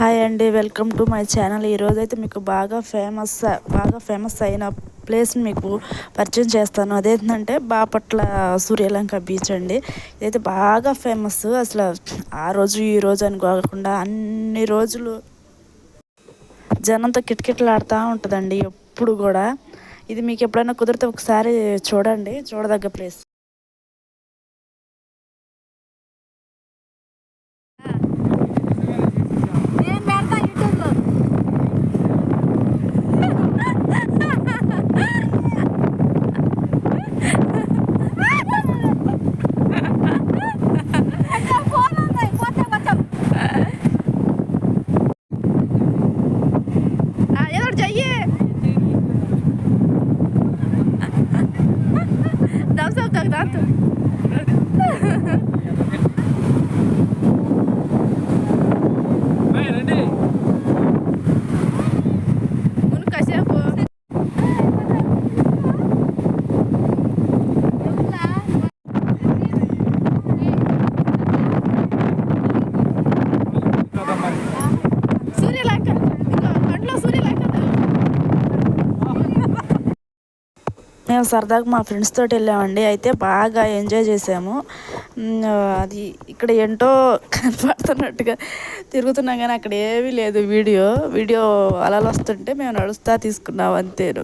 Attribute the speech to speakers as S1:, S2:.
S1: Hi అండి welcome to my channel. ఈరోజు అయితే మీకు బాగా ఫేమస్ బాగా ఫేమస్ అయిన ప్లేస్ మీకు పరిచయం చేస్తాను. అదేంటంటే బాపట్ల సూర్యలంక బీచ్ అండి. ఇదైతే బాగా ఫేమస్. అసలు ఆ రోజు ఈ రోజు అని కాకుండా అన్ని రోజులు జనంతో కిటకిటలాడుతూ ఉంటుందండి ఎప్పుడు కూడా. ఇది మీకు ఎప్పుడైనా కుదిరితే ఒకసారి చూడండి. చూడదగ్గ ప్లేస్. इधर जाइए दाम साहब तक दांत మేము సరదాగా మా ఫ్రెండ్స్ తోటి వెళ్ళామండి. అయితే బాగా ఎంజాయ్ చేసాము. అది ఇక్కడ ఏంటో కనపడుతున్నట్టుగా తిరుగుతున్నాం కానీ అక్కడ ఏమీ లేదు వీడియో. వీడియో అలలు వస్తుంటే మేము నడుస్తా తీసుకున్నాం అంతేను.